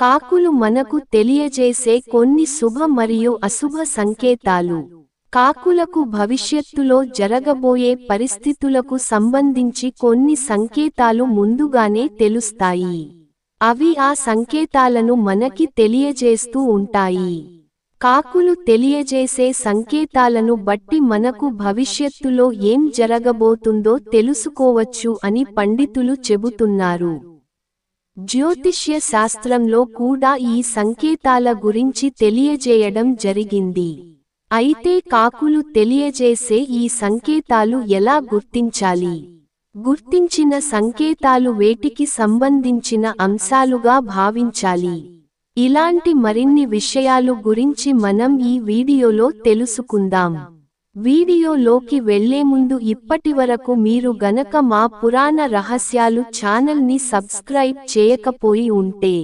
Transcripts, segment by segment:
కాకులు మనకు తెలియజేసే కొన్ని శుభ మరియు అశుభ సంకేతాలు. కాకులకు భవిష్యత్తులో జరగబోయే పరిస్థితులకు సంబంధించి కొన్ని సంకేతాలు ముందుగానే తెలుస్తాయి. అవి ఆ సంకేతాలను మనకి తెలియజేస్తూ ఉంటాయి. కాకులు తెలియజేసే సంకేతాలను బట్టి మనకు భవిష్యత్తులో ఏం జరగబోతుందో తెలుసుకోవచ్చు అని పండితులు చెబుతున్నారు. జ్యోతిష్య శాస్త్రంలో కూడా ఈ సంకేతాల గురించి తెలియజేయడం జరిగింది. అయితే కాకులు తెలియజేసే ఈ సంకేతాలు ఎలా గుర్తించాలి? గుర్తించిన సంకేతాలు వేటికి సంబంధించిన అంశాలుగా భావించాలి. ఇలాంటి మరిన్ని విషయాలు గురించి మనం ఈ వీడియోలో తెలుసుకుందాం. వీడియోలోకి వెళ్ళే ముందు ఇప్పటివరకు మీరు గనక మా పురాణ రహస్యాలు ఛానల్ని సబ్స్క్రైబ్ చేయకపోయి ఉంటే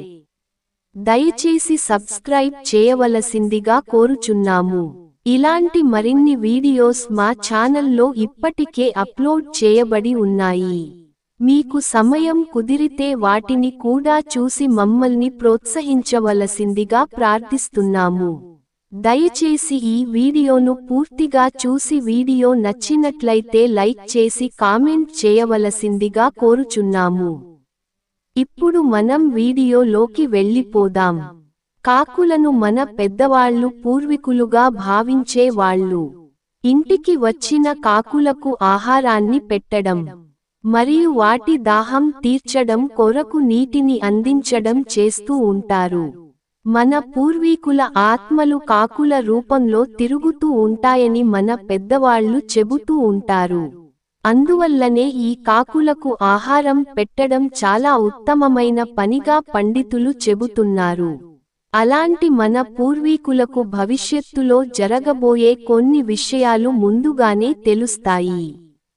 దయచేసి సబ్స్క్రైబ్ చేయవలసిందిగా కోరుచున్నాము. ఇలాంటి మరిన్ని వీడియోస్ మా ఛానల్లో ఇప్పటికే అప్లోడ్ చేయబడి ఉన్నాయి. మీకు సమయం కుదిరితే వాటిని కూడా చూసి మమ్మల్ని ప్రోత్సహించవలసిందిగా ప్రార్థిస్తున్నాము. దయచేసి ఈ వీడియోను పూర్తిగా చూసి వీడియో నచ్చినట్లయితే లైక్ చేసి కామెంట్ చేయవలసిందిగా కోరుచున్నాము. ఇప్పుడు మనం వీడియోలోకి వెళ్ళిపోదాం. కాకులను మన పెద్దవాళ్ళు పూర్వీకులుగా భావించే వాళ్ళు. ఇంటికి వచ్చిన కాకులకు ఆహారాన్ని పెట్టడం మరియు వాటి దాహం తీర్చడం కొరకు నీటిని అందించడం చేస్తూ ఉంటారు. మన పూర్వీకుల ఆత్మలు కాకుల రూపంలో తిరుగుతూ ఉంటాయని మన పెద్దవాళ్ళు చెబుతూ ఉంటారు. అందువల్లనే ఈ కాకులకు ఆహారం పెట్టడం చాలా ఉత్తమమైన పనిగా పండితులు చెబుతున్నారు. అలాంటి మన పూర్వీకులకు భవిష్యత్తులో జరగబోయే కొన్ని విషయాలు ముందుగానే తెలుస్తాయి.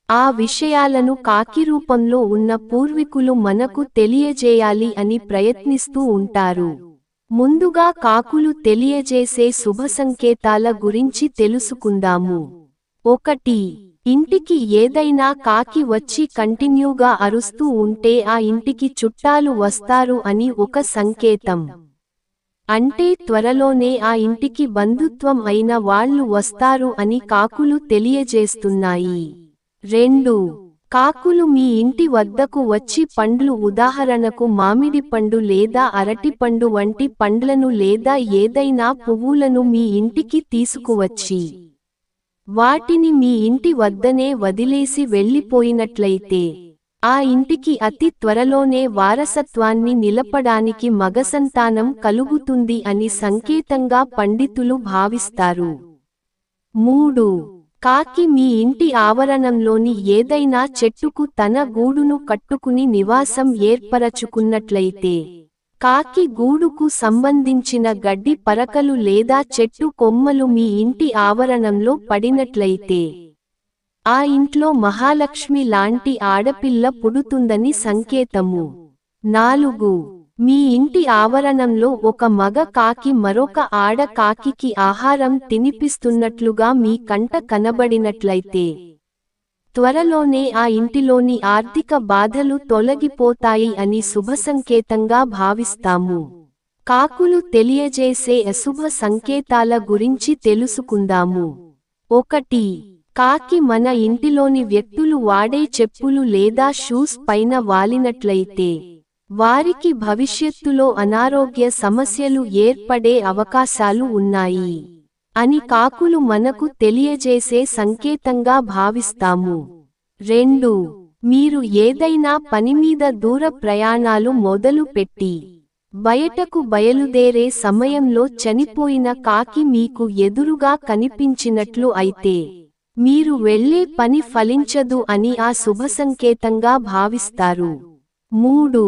ఆ విషయాలను కాకి రూపంలో ఉన్న పూర్వీకులు మనకు తెలియజేయాలి అని ప్రయత్నిస్తూ ఉంటారు. ముందుగా కాకులు తెలియజేసే శుభ సంకేతాల గురించి తెలుసుకుందాము. ఒకటి ఇంటికి ఏదైనా కాకి వచ్చి కంటిన్యూగా అరుస్తూ ఉంటే ఆ ఇంటికి చుట్టాలు వస్తారు అని ఒక సంకేతం. అంటే త్వరలోనే ఆ ఇంటికి బంధుత్వం అయిన వాళ్ళు వస్తారు అని కాకులు తెలియజేస్తున్నాయి. రెండు కాకులు మీ ఇంటి వద్దకు వచ్చి పండ్లు ఉదాహరణకు మామిడి పండు లేదా అరటిపండు వంటి పండ్లను లేదా ఏదైనా పువ్వులను మీ ఇంటికి తీసుకువచ్చి వాటిని మీ ఇంటి వద్దనే వదిలేసి వెళ్ళిపోయినట్లయితే ఆ ఇంటికి అతి త్వరలోనే వారసత్వాన్ని నిలపడానికి మగసంతానం కలుగుతుంది అని సంకేతంగా పండితులు భావిస్తారు. మూడు కాకి మీ ఇంటి ఆవరణంలోని ఏదైనా చెట్టుకు తన గూడును కట్టుకుని నివాసం ఏర్పరచుకున్నట్లయితే కాకి గూడుకు సంబంధించిన గడ్డి పరకలు లేదా చెట్టు కొమ్మలు మీ ఇంటి ఆవరణంలో పడినట్లయితే ఆ ఇంట్లో మహాలక్ష్మి లాంటి ఆడపిల్ల పుడుతుందని సంకేతము. నాలుగు మీ ఇంటి ఆవరణంలో ఒక మగ కాకి మరొక ఆడ కాకికి ఆహారం తినిపిస్తున్నట్లుగా మీ కంట కనబడినట్లయితే త్వరలోనే ఆ ఇంటిలోని ఆర్థిక బాధలు తొలగిపోతాయి అని శుభసంకేతంగా భావిస్తాము. కాకులు తెలియజేసే అశుభ సంకేతాల గురించి తెలుసుకుందాము. ఒకటి కాకి మన ఇంటిలోని వ్యక్తులు వాడే చెప్పులు లేదా షూస్ పైన వాలినట్లయితే వారికి భవిష్యత్తులో అనారోగ్య సమస్యలు ఏర్పడే అవకాశాలు ఉన్నాయి అని కాకులు మనకు తెలియజేసే సంకేతంగా భావిస్తాము. రెండు మీరు ఏదైనా పనిమీద దూర ప్రయాణాలు మొదలు పెట్టి బయటకు బయలుదేరే సమయంలో చనిపోయిన కాకి మీకు ఎదురుగా కనిపించినట్లు అయితే మీరు వెళ్ళే పని ఫలించదు అని ఆ శుభసంకేతంగా భావిస్తారు. మూడు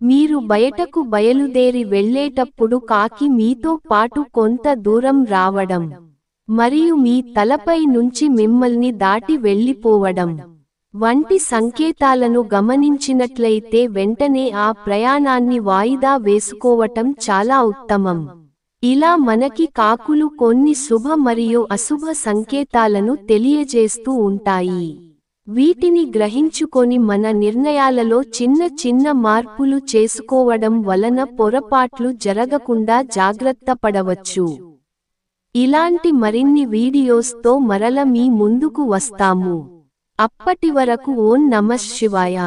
మీరు బయటకు బయలుదేరి వెళ్ళేటప్పుడు కాకి మీతో పాటు కొంత దూరం రావడం మరియు మీ తలపై నుంచి మిమ్మల్ని దాటి వెళ్ళిపోవడం వంటి సంకేతాలను గమనించినట్లయితే వెంటనే ఆ ప్రయాణాన్ని వాయిదా వేసుకోవటం చాలా ఉత్తమం. ఇలా మనకి కాకులు కొన్ని శుభ మరియు అశుభ సంకేతాలను తెలియజేస్తూ ఉంటాయి. వీటిని గ్రహించుకొని మన నిర్ణయాలలో చిన్న చిన్న మార్పులు చేసుకోవడం వలన పొరపాట్లు జరగకుండా జాగ్రత్త పడవచ్చు. ఇలాంటి మరిన్ని వీడియోస్తో మరల మీ ముందుకు వస్తాము. అప్పటి వరకు ఓం నమః శివాయ.